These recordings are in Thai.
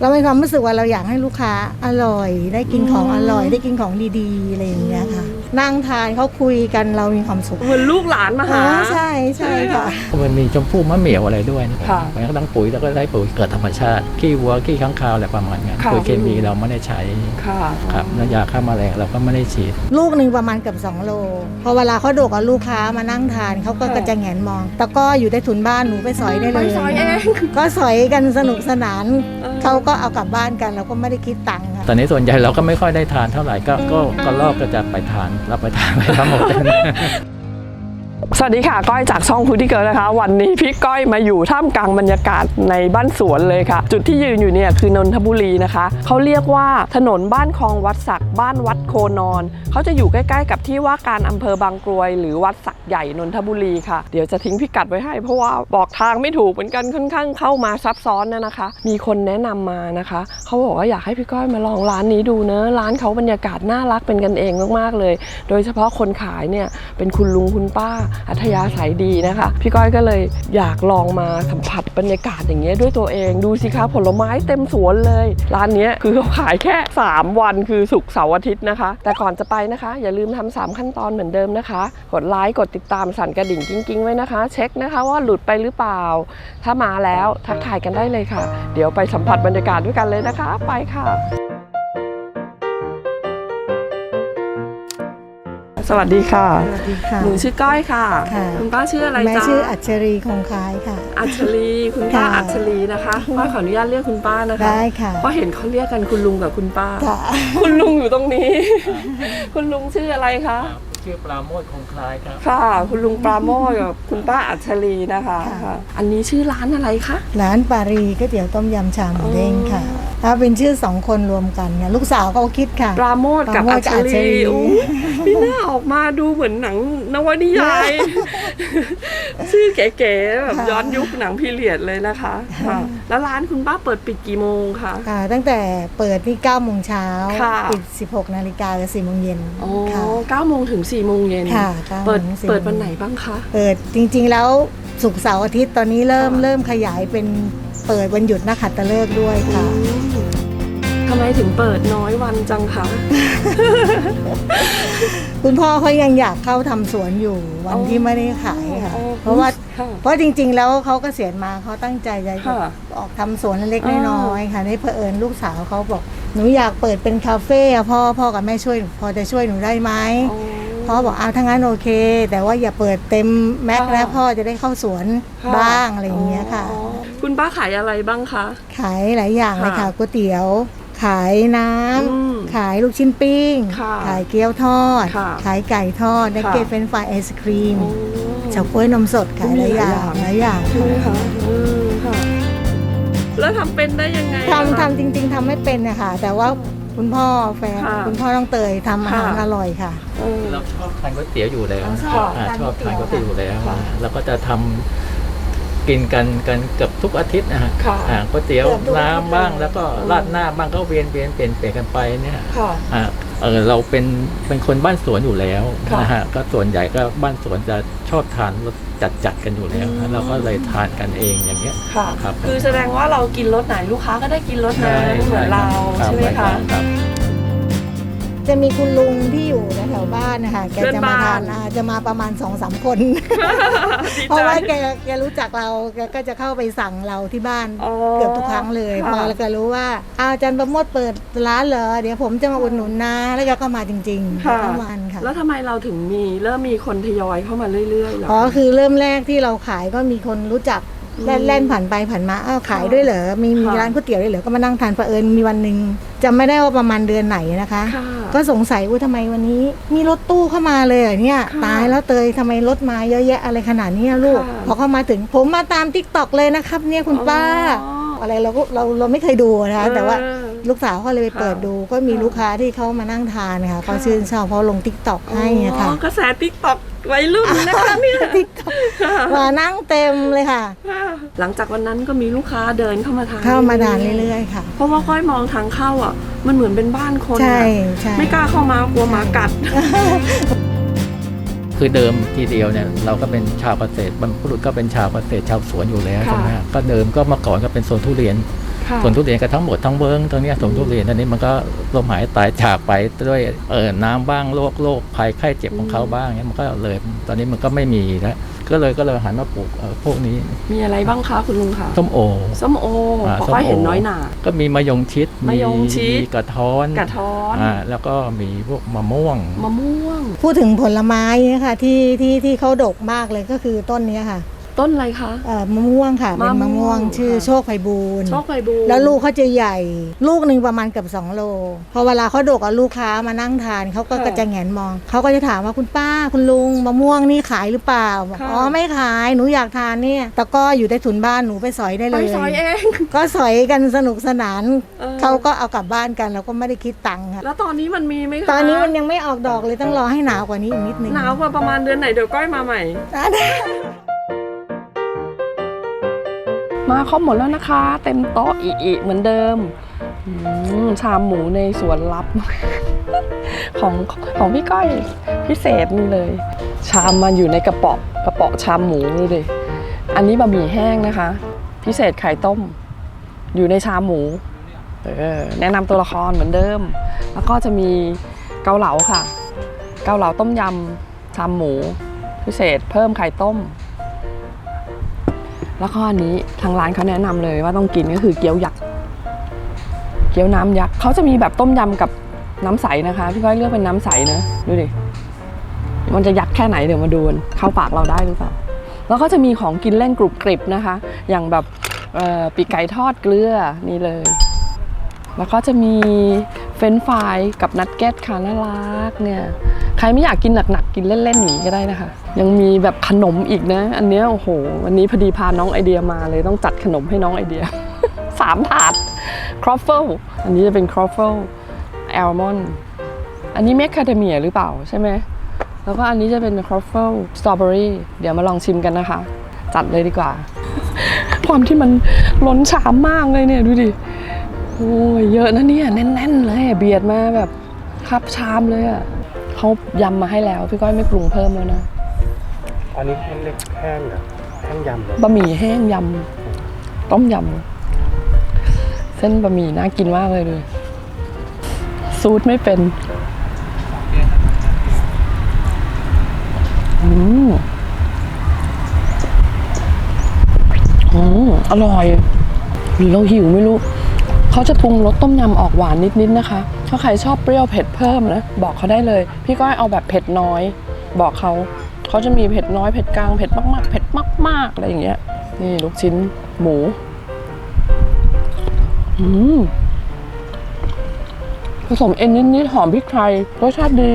เรามีความรู้สึกว่าเราอยากให้ลูกค้าอร่อย ได้กินของอร่อย ได้กินของดีๆอะไรอย่างเงี้ยค่ะ นั่งทานเขาคุยกันเรามีความสุขเหมือนลูกหลานมาอ๋อหา ใช่ใช่ค่ะ มันมีชมพู่มะเหมี่ยวอะไรด้วยนะค่ะมันก็ต้องปุ๋ยแล้วก็ได้ปุ๋ยเกิดธรรมชาติ ขี้วัวขี้ข้างคาวอะไรประมาณนี้นค่ะ ปุ๋ยเคมีเราไม่ได้ใช้ค่ะ ครับแล้วยาฆ่าแมลงเราก็ไม่ได้ฉีด ลูกหนึ่งประมาณเกือบ2โล พอเวลาเขาโดกกับลูกค้ามานั่งทานเขาก็ค่ะกระจะแงนมองแต่ก็อยู่ใต้ถุนบ้านหนูไปสอยได้เลยไปสอยเอง ก็สอยกันสนุกสนาน เออเขาก็เอากลับบ้านกันเราก็ไม่ได้คิดตังค์ค่ะตอนนี้ส่วนใหญ่เราก็ไม่ค่อยได้ทานเท่าไหร่ก็ก็ก็ลอกก็จะไปทานเราไปทานไปทั้งหมด สวัสดีค่ะ ก้อยจากช่องพูดี้เกิร์นะคะ วันนี้พี่ก้อยมาอยู่ท่ามกลางบรรยากาศในบ้านสวนเลยค่ะ จุดที่ยืนอยู่เนี่ยคือนนทบุรีนะคะเขาเรียกว่าถนนบ้านคลองวัดสักบ้านวัดโคนอนเขาจะอยู่ใกล้ๆ กับที่ว่าการอำเภอบางกรวย หรือวัดสักใหญ่นนทบุรีค่ะ เดี๋ยวจะทิ้งพิกัดไว้ให้ เพราะว่าบอกทางไม่ถูกเหมือนกันค่อนข้างเข้ามาซับซ้อนนะนะคะ มีคนแนะนำมานะคะเขาบอกว่าอยากให้พี่ก้อยมาลองร้านนี้ดูเนอะร้านเขาบรรยากาศน่ารักเป็นกันเองมากๆเลย โดยเฉพาะคนขายเนี่ยเป็นคุณลุงคุณป้าอัธยาศัยดีนะคะ พี่ก้อยก็เลยอยากลองมาสัมผัสบรรยากาศอย่างเงี้ยด้วยตัวเองดูสิคะผลไม้เต็มสวนเลย ร้านเนี้ยคือเขาขายแค่ 3 วันคือศุกร์เสาร์อาทิตย์นะคะ แต่ก่อนจะไปนะคะ อย่าลืมทำสามขั้นตอนเหมือนเดิมนะคะ กดไลค์กดติดตามสั่นกระดิ่งกิ้งๆไว้นะคะ เช็คนะคะว่าหลุดไปหรือเปล่า ถ้ามาแล้วทักทายกันได้เลยค่ะ เดี๋ยวไปสัมผัสบรรยากาศด้วยกันเลยนะคะ ไปค่ะ สวัสดีค่ะ สวัสดีค่ะ หนูชื่อก้อยค่ะ ค่ะ คุณป้าชื่ออะไรแม่จ๊ะชื่ออัจฉรีคงคายค่ะ อัชรีคุณป้าค่ะอัชรีนะคะป้าขออนุญาตเรียกคุณป้านะคะได้ค่ะ เพราะเห็นเขาเรียกกันคุณลุงกับคุณป้า ค่ะ คุณลุงอยู่ตรงนี้ คุณลุงชื่ออะไรคะ ชื่อปลาโมดคงคลายครับ ค่ะ คุณลุงปราโมทกับคุณป้าอัชรีนะคะค่ะ ค่ะ อันนี้ชื่อร้านอะไรคะ ร้านปารีก๋วยเตี๋ยวต้มยำชาหมูเด้งค่ะ ถ้าเป็นชื่อสองคนรวมกันเนี่ยลูกสาวเขาคิดค่ะ ปราโมทกับปราโมอัทกับชอัชรีรีโอ้พี่หน้าออกมาดูเหมือนหนังนวนิยาย ชื่อเก๋ๆแบบค่ะย้อนยุคหนังพีเรียดเลยนะคะค่ะแล้วร้านคุณป้าเปิดปิดกี่โมงคะ ค่ะตั้งแต่เปิดที่9โมงเช้าค่ะ ปิด 16 นาฬิกาถึง4โมงเย็นอ๋อค่ะ เก้าโมงถึงสี่โมงเย็นค่ะ9โมงเปิดถึง4เปิดวันไหนบ้างคะ เปิดจริงๆแล้วศุกร์เสาร์อาทิตย์ตอนนี้เริ่มค่ะ เริ่มขยายเป็นเปิดวันหยุดนักขัตฤกษ์ด้วยค่ะ ทำไมถึงเปิดน้อยวันจังคะ คุณพ่อเขายังอยากเข้าทำสวนอยู่วันอ๋อที่ไม่ได้ขายค่ะ อ๋อเพราะว่าค่ะเพราะจริงๆ แล้วเขาเกษียณมาเขาตั้งใจจะค่ะออกทำสวนเล็กอ๋อๆน้อยๆค่ะในเผอิญลูกสาวเขาบอกหนูอยากเปิดเป็นคาเฟ่อะพ่อพ่อกับแม่ช่วยพอจะช่วยหนูได้ไหมอ๋อพ่อบอกอ้าวถ้างั้นโอเค แต่ว่าอย่าเปิดเต็มแม็กซ์ค่ะแล้วพ่อจะได้เข้าสวนค่ะ บ้างอะไรอย่างเงี้ยค่ะอ๋อคุณป้าขายอะไรบ้างคะ ขายหลายอย่างเลยค่ะค่ะก๋วยเตี๋ยว ขายน้อืมำขายลูกชิ้นปิ้ง ค่ะขายเกี๊ยวทอด ค่ะ ขายไก่ทอดนักค่ะเก็ตเฟรนช์ฟรายไอศครีมโอ้เฉาก๊วยนมสดขายหลายอย่างหลายอย่างใช่ไหมคะอืมค่ะ แล้วทำเป็นได้ยังไงทำอะคะทำจริง ๆทำไม่เป็นนะคะแต่ว่าคุณพ่อแฟนค่ะคุณพ่อต้องเตยทำอาหารค่ะ อร่อยค่ะ เออ เราชอบทานก๋วยเตี๋ยวอยู่แล้วอ๋อชอบาทานชอบทานก๋ก๋ววยยเตี๋เตี๋ยยววอยู่แล้วค่ะเราก็จะทำ กินกันกันเกือบทุกอาทิตย์นะฮะค่ะอ่าก๋วยเตี๋ยวเกือบทุกอาทิตย์น้ำบ้างแล้วก็อืมราดหน้าบ้างก็เวียนเวียนเปลี่ยนเปลี่ยนกันไปเนี่ยค่ะอ่าเออเราเป็นเป็นคนบ้านสวนอยู่แล้วค่ะนะฮะก็ส่วนใหญ่ก็บ้านสวนจะชอบทานรสจัดจัดๆกันอยู่แล้วอืม เราก็เลยทานกันเองอย่างเงี้ยค่ะ ครับคือแสดงว่าเรากินรสไหนลูกค้าก็ได้กินรสนั้นเหมือนเราครับใช่ไหมคะ รับ จะมีคุณลุงที่อยู่แถวๆบ้านนะคะแกเพื่อนจะมาบ้าทานนอ่าจะมาประมาณสองสามคนดีเพราะใจว่าแกแกรู้จักเราแกก็จะเข้าไปสั่งเราที่บ้านอ๋อเกือบทุกครั้งเลยค่ะพอแล้วก็รู้ว่าอ้าวอาจารย์ประโมทเปิดร้านเหรอเดี๋ยวผมจะมาอุดหนุนนะ แล้วแกก็มาจริงๆค่ะเข้ามาค่ะ แล้วทำไมเราถึงมีเริ่มมีคนทยอยเข้ามาเรื่อยๆเหรออ๋อคือเริ่มแรกที่เราขายก็มีคนรู้จักอืม แล่นแล่นผ่านไปผ่านมาอ้าวขายด้วยเหรอมีมีค่ะร้านก๋วยเตี๋ยวด้วยเหรอก็มานั่งทานเผอิญมีวันหนึ่งจำไม่ได้ว่าประมาณเดือนไหนนะคะค่ะก็สงสัยว่าทำไมวันนี้ มีรถตู้เข้ามาเลยเหรอเนี่ยค่ะตายแล้วเตยทำไมรถมาเยอะแยะอะไรขนาดนี้อะลูกค่ะพอเข้ามาถึงผมมาตามทิกตอกเลยนะครับ เนี่ยคุณป้าอ๋ออะไรเราก็เราเราไม่เคยดูนะคะแต่ว่าเออลูกสาวเขาเลยไปเปิดดูก็มีค่ะลูกค้าที่เขามานั่งทานค่ะเขาค่ะชื่นชอบเพราะลงทิกตอกให้อะค่ะอ๋อกระแสติ๊กต็อก วัยรุ่นนะคะเนี่ยทิกตอกมานั่งเต็มเลยค่ะ หลังจากวันนั้นก็มีลูกค้าเดินเข้ามาทานเข้ามาทานเรื่อยๆค่ะ เพราะว่าค่อยมองทางเข้าอะ มันเหมือนเป็นบ้านคนใช่อะใช่ไม่กล้าเข้ามากลัวหมากัด คือเดิมทีเดียวเนี่ยเราก็เป็นชาวเกษตรบรรพบุรุษก็เป็นชาวเกษตรชาวสวนอยู่แล้วค่ะใช่ไหมฮะก็เดิมก็เมื่อก่อนก็เป็นโซนทุเรียนค่ะ สวนทุเรียนก็ทั้งหมดทั้งเวิ้งตรงเนี้ยสวนทุเรียนตอนนี้มันก็ลมหายตายจากไปด้วยเออน้ำบ้างโรคโรคภัยไข้เจ็บของเขาบ้างเนี้ยมันก็เลยตอนนี้มันก็ไม่มีแล้วก็เลยก็เลยหันมาปลูกเอ่อพวกนี้ มีอะไรบ้างคะคุณลุงคะส้มโอส้มโออ่าเพราะส้มก้อยโอเห็นน้อยหนาก็มีมะยงชิดมะยงชิดมีกระท้อนกระท้อนอ่าแล้วก็มีพวกมะม่วงมะม่วง พูดถึงผลไม้เนี่ยค่ะที่ที่ที่เขาดกมากเลยก็คือต้นเนี้ยค่ะ ต้นอะไรคะ เอ่อมะม่วงค่ะเป็นมะม่มะวงม่วงชื่อค่ะ โชคไพบูลย์โชคไฟบูรณ์แล้วลูกเขาจะใหญ่ ลูกหนึ่งประมาณเกือบ2โลพอเวลาเขาดกอะลูกค้ามานั่งทานเขาก็ค่ะก็จะแงนมองเขาก็จะถามว่าคุณป้าคุณลุงมะม่วงนี่ขายหรือเปล่าบอกค่ะ อ๋อไม่ขายหนูอยากทานเนี่ยแต่ก็อยู่ใต้ถุนบ้านหนูไปสอยได้ไปเลยซอยเอง ก็สอยกันสนุกสนานเออ เขาก็เอากลับบ้านกันเราก็ไม่ได้คิดตังค์ค่ะแล้วตอนนี้มันมีไหมคะตอนนี้มันยังไม่ออกดอกเลยต้องรอให้หนาวกว่านี้อีกนิดนึงหนาวกว่าประมาณเดือนไหนเดี๋ยวก้อยมาใหม่ อะ มาครบหมดแล้วนะคะ เต็มโต๊ะอีอีเหมือนเดิมชามหมูในสวนลับ ของของพี่ก้อยพิเศษนี่เลย ชามมันอยู่ในกระป๋ากระป๋าชามหมูดูดิอันนี้บะหมี่แห้งนะคะ พิเศษไข่ต้ม อยู่ในชามหมูเออแนะนำตัวละครเหมือนเดิม แล้วก็จะมีเกาเหลาค่ะ เกาเหลาต้มยำชามหมู พิเศษเพิ่มไข่ต้ม แล้วก็อันนี้ทางร้านเขาแนะนำเลยว่าต้องกินก็คือเกี๊ยวยักษ์เกี๊ยวน้ำยักษ์เขาจะมีแบบต้มยำกับน้ำใสนะคะพี่ก้อยเลือกเป็นน้ำใสนะดูดิมันจะยักษ์แค่ไหนเดี๋ยวมาดูนเข้าปากเราได้หรือเปล่าแล้วก็จะมีของกินเล่นกรุบกริบนะคะ อย่างแบบปีกไก่ทอดเกลือนี่เลย แล้วก็จะมีเฟรนช์ฟรายกับนัตเก็ตค่ะน่ารักเนี่ย รไม่อยากกินหนักๆกินเล่นๆอย่างนี้ก็ได้นะคะ ยังมีแบบขนมอีกนะ อันนี้โอ้โห วันนี้พอดีพาน้องไอเดียมาเลยต้องจัดขนมให้น้องไอเดียสามถาดครอฟเฟิลอันนี้จะเป็นครอฟเฟิลแอลมอนด์อันนี้เมคคาเดเมียหรือเปล่าใช่ไหมแล้วก็อันนี้จะเป็นครอฟเฟิลสตรอเบอรี่เดี๋ยวมาลองชิมกันนะคะ จัดเลยดีกว่า ความที่มันล้นชามมากเลยเนี่ยดูดิโอ้ยเยอะนะเนี่ยแน่น ๆ เลยเบียดมาแบบคับชามเลยอะ เขายำมาให้แล้ว พี่ก้อยไม่ปรุงเพิ่มแล้วนะ อันนี้แห้งเล็กแห้งเหรอแห้งยำเหรอบะหมี่แห้งยำต้มยำเส้นบะหมี่น่ากินมากเลยเลยซูดไม่เป็นอืมอืมอร่อยหรือเราหิวไม่รู้ เขาจะปรุงรสต้มยำออกหวานนิดๆนะคะ ถ้าใครชอบเปรี้ยวเผ็ดเพิ่มนะบอกเขาได้เลย พี่ก้อยเอาแบบเผ็ดน้อย บอกเขาเขาจะมีเผ็ดน้อยเผ็ดกลางเผ็ดมากๆเผ็ดมากๆอะไรอย่างเงี้ยนี่ลูกชิ้นหมูอืมผสมเอ็นนิดๆหอมพริกไทยรสชาติดี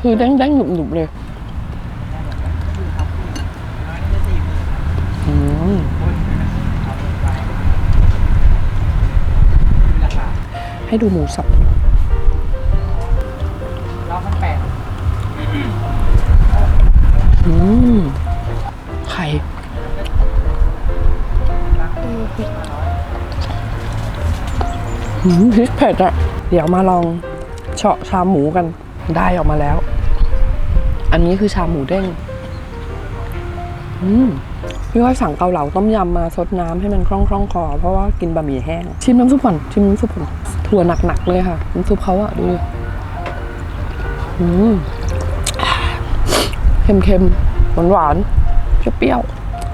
คือแดงๆหนุบๆเลย อืม ให้ดูหมูสับอืมไข่หืมพริกเผ็ดอะเดี๋ยวมาลองเฉาะชามหมูกันได้ออกมาแล้ว อันนี้คือชามหมูเด้งอืมพี่ว่าสั่งเกาเหลาต้มยำมาซดน้ำให้มันคล่องคล่องๆคอเพราะว่ากินบะหมี่แห้ง ชิมน้ำซุปก่อนชิมน้ำซุปก่อน ถั่วหนักๆเลยค่ะน้ำซุปเขาอะดูเค็มๆหวานๆเปรี้ยว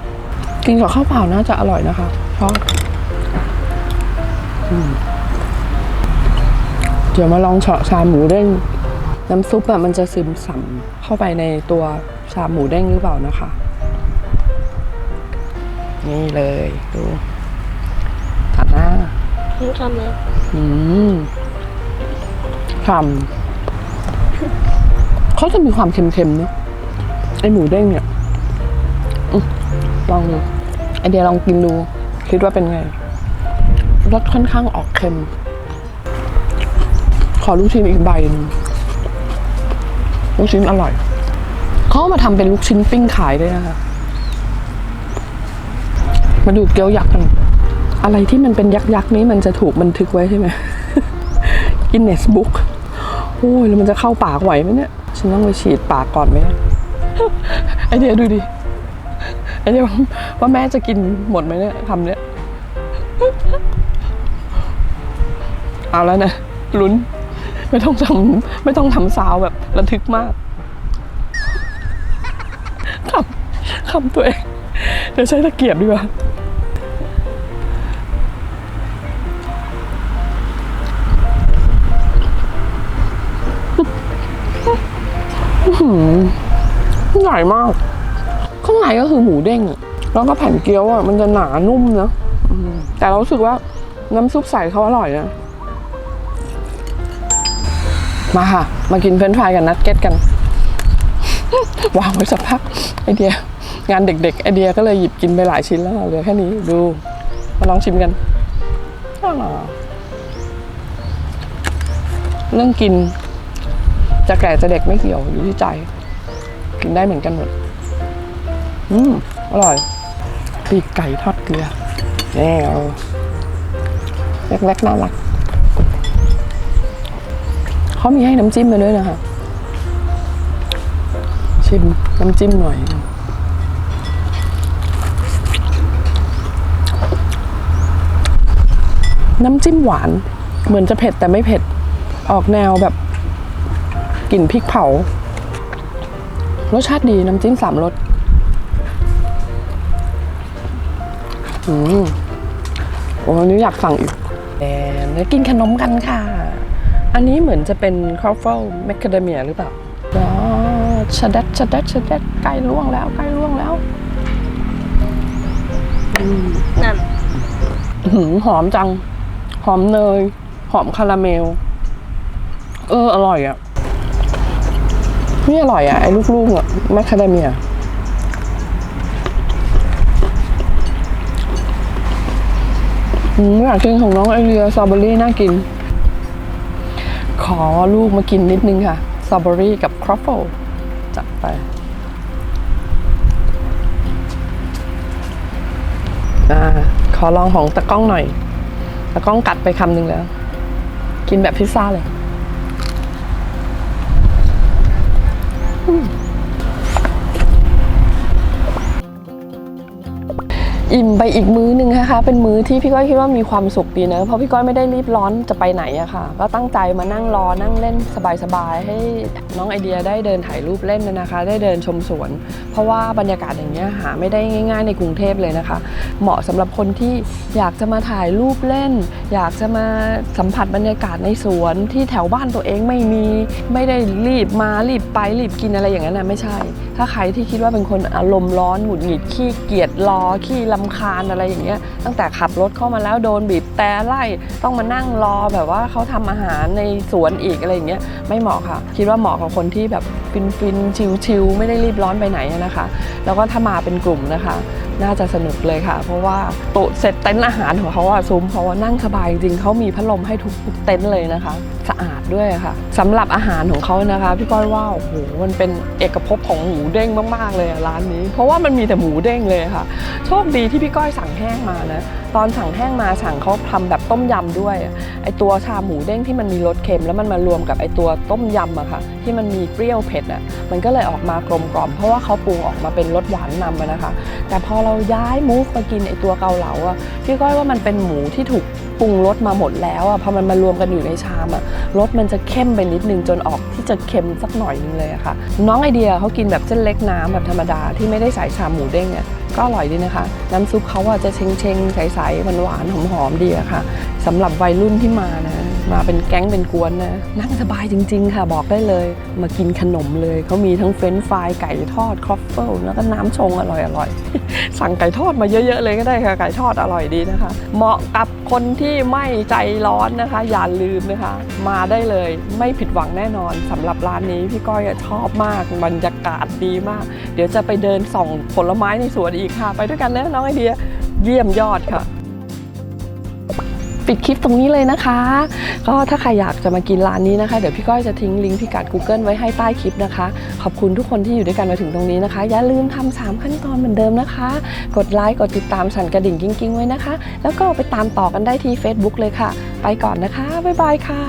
ๆกินกับข้าวเปล่าน่าจะอร่อยนะคะเพราะอืมเดี๋ยวมาลองเฉาะชาหมูเด้งน้ำซุปอะมันจะซึมสัมเข้าไปในตัวชาหมูเด้งหรือเปล่านะคะ นี่เลยดูตัดหน้า รู้ทำเลยอืมฉ่ำเขาจะมีความเค็มๆเนอะไอหมูเด้งเนี่ยอลองดูไอเดียลองกินดู คิดว่าเป็นไงรสค่อนข้างออกเค็ม ขอลูกชิ้นอีกใบหนึงลูกชิ้นอร่อย เขาเอามาทำเป็นลูกชิ้นปิ้งขายด้วยนะคะ มาดูเกี๊ยวยักษ์กัน อะไรที่มันเป็นยักษ์ยักษ์นี้มันจะถูกบันทึกไว้ใช่ไหมกินเนสบุ๊กโอ้ยแล้วมันจะเข้าปากไหวไหมเนี่ย ฉันต้องไปฉีดปากก่อนไหมไอเดียดูดิไอเดียว่าว่าแม่จะกินหมดไหมเนี่ยคำเนี้ยเอาแล้วนะลุ้น ไม่ต้องทำไม่ต้องทำซาวแบบระทึกมากคำคำตัวเอง เดี๋ยวใช้ตะเกียบดีกว่า ใหญ่มาก ข้างในก็คือหมูเด้งอะแล้วก็แผ่นเกี๊ยวอะมันจะหนานุ่มนะแต่เราสึกว่าน้ำซุปใส่เขาอร่อยนะมาค่ะ มากินเฟรนช์ฟรายกับนัดเก็ตกัน วางไว้สักพักไอเดีย งานเด็กๆไอเดียก็เลยหยิบกินไปหลายชิ้นแล้วเหลือแค่นี้ดูมาลองชิมกันเรื่องกิน จะแก่จะเด็กไม่เกี่ยวอยู่ที่ใจ กินได้เหมือนกันหมด อืมอร่อยปีกไก่ทอดเกลือแน่เอาเล็กๆน่ารักเขามีให้น้ำจิ้มมาด้วยนะคะ ชิมน้ำจิ้มหน่อย น้ำจิ้มหวาน เหมือนจะเผ็ดแต่ไม่เผ็ด ออกแนวแบบ กลิ่นพริกเผา รสชาติดีน้ำจิ้มสามรสอืมโอ้อันนี้อยากสั่งอีกแอนแล้วกินขนมกันค่ะ อันนี้เหมือนจะเป็นครอฟเฟิลแมคคาเดเมียหรือเปล่าอ๋อชะดัดชะดัดชะดัดใกล้ล่วงแล้วใกล้ล่วงแล้วนั่นหอมจัง หอมเนย หอมคาราเมล เออ อร่อยอะ นี่อร่อยอะ ไอ้ลูกๆอะแมคคาเดเมียอืมอยากกินของน้องไอเรียสตรอเบอรี่น่ากิน ขอลูกมากินนิดนึงค่ะสตรอเบอรี่กับครอฟเฟิลจัดไปอ่าขอลองของตะก้องหน่อย ตะก้องกัดไปคำหนึ่งแล้ว กินแบบพิซซ่าเลย Ooh. อิ่มไปอีกมื้อหนึ่งนะคะ เป็นมื้อที่พี่ก้อยคิดว่ามีความสุขดีนะ เพราะพี่ก้อยไม่ได้รีบร้อนจะไปไหนอะค่ะ ก็ตั้งใจมานั่งรอนั่งเล่นสบายๆ ให้น้องไอเดียได้เดินถ่ายรูปเล่นนะคะ ได้เดินชมสวน เพราะว่าบรรยากาศอย่างเงี้ยหาไม่ได้ง่าย ๆ ในกรุงเทพเลยนะคะ เหมาะสำหรับคนที่อยากจะมาถ่ายรูปเล่น อยากจะมาสัมผัสบรรยากาศในสวนที่แถวบ้านตัวเองไม่มีไม่ได้รีบมารีบไปรีบกินอะไรอย่างนั้นนะไม่ใช่ ถ้าใครที่คิดว่าเป็นคนอารมณ์ร้อนหงุดหงิดขี้เกียจรอขี้ลำคาญอะไรอย่างเงี้ยตั้งแต่ขับรถเข้ามาแล้วโดนบีบแต่ไล่ต้องมานั่งรอแบบว่าเขาทำอาหารในสวนอีกอะไรอย่างเงี้ยไม่เหมาะค่ะ คิดว่าเหมาะกับคนที่แบบฟินฟินชิลชิลไม่ได้รีบร้อนไปไหนนะคะ แล้วก็ถ้ามาเป็นกลุ่มนะคะ น่าจะสนุกเลยค่ะ เพราะว่าโต๊ะเสร็จเต็นท์อาหารของเขาอะซุ้มเขาว่านั่งสบายจริงเขามีพัดลมให้ทุกทุกเต็นท์เลยนะคะ สะอาดด้วยค่ะสำหรับอาหารของเขานะคะ พี่ก้อยว่าโอ้โหมันเป็นเอกภพของหมูเด้งมากๆเลยร้านนี้ เพราะว่ามันมีแต่หมูเด้งเลยค่ะ โชคดีที่พี่ก้อยสั่งแห้งมานะตอนสั่งแห้งมาสั่งเขาทำแบบต้มยำด้วยไอตัวชาหมูเด้งที่มันมีรสเค็ม แล้วมันมารวมกับไอตัวต้มยำอะค่ะ ที่มันมีเปรี้ยวเผ็ดอะมันก็เลยออกมากลมกล่อมเพราะว่าเขาปรุงออกมาเป็นรสหวานนำนะคะ แต่พอเราย้ายมูฟมากินไอตัวเกาเหลาอะพี่ก้อยว่ามันเป็นหมูที่ถูกปรุงรสมาหมดแล้วอะพอมันมารวมกันอยู่ในชามอะรสมันจะเข้มไปนิดนึงจนออกที่จะเค็มสักหน่อยนึงเลยอะค่ะ น้องไอเดียเขากินแบบเส้นเล็กน้ำแบบธรรมดาที่ไม่ได้ใส่ชามหมูเด้งเนี่ยก็อร่อยดีนะคะ น้ำซุปเขาอะจะเชงเชงใสๆหวานๆหอมๆดีอะค่ะสำหรับวัยรุ่นที่มานะ มาเป็นแก๊งเป็นกวนนะ นั่งสบายจริง ๆ ค่ะบอกได้เลย มากินขนมเลย เขามีทั้งเฟรนช์ฟรายไก่ทอดครอฟเฟิลแล้วก็น้ำชงอร่อยๆ สั่งไก่ทอดมาเยอะ ๆ เลยก็ได้ค่ะ ไก่ทอดอร่อยดีนะคะ เหมาะกับคนที่ไม่ใจร้อนนะคะ อย่าลืมนะคะ มาได้เลยไม่ผิดหวังแน่นอนสำหรับร้านนี้พี่ก้อยชอบมากบรรยากาศดีมาก เดี๋ยวจะไปเดินส่องผลไม้ในสวนอีกค่ะ ไปด้วยกันนะน้องไอเดีย เยี่ยมยอดค่ะ ปิดคลิปตรงนี้เลยนะคะ ก็ถ้าใครอยากจะมากินร้านนี้นะคะ เดี๋ยวพี่ก้อยจะทิ้งลิงก์พิกัด Google ไว้ให้ใต้คลิปนะคะ ขอบคุณทุกคนที่อยู่ด้วยกันมาถึงตรงนี้นะคะ อย่าลืมทำสามขั้นตอนเหมือนเดิมนะคะ กดไลค์กดติดตามสั่นกระดิ่งกิ้งๆ ไว้นะคะ แล้วก็ไปตามต่อกันได้ที่ Facebook เลยค่ะ ไปก่อนนะคะบ๊ายบายค่ะ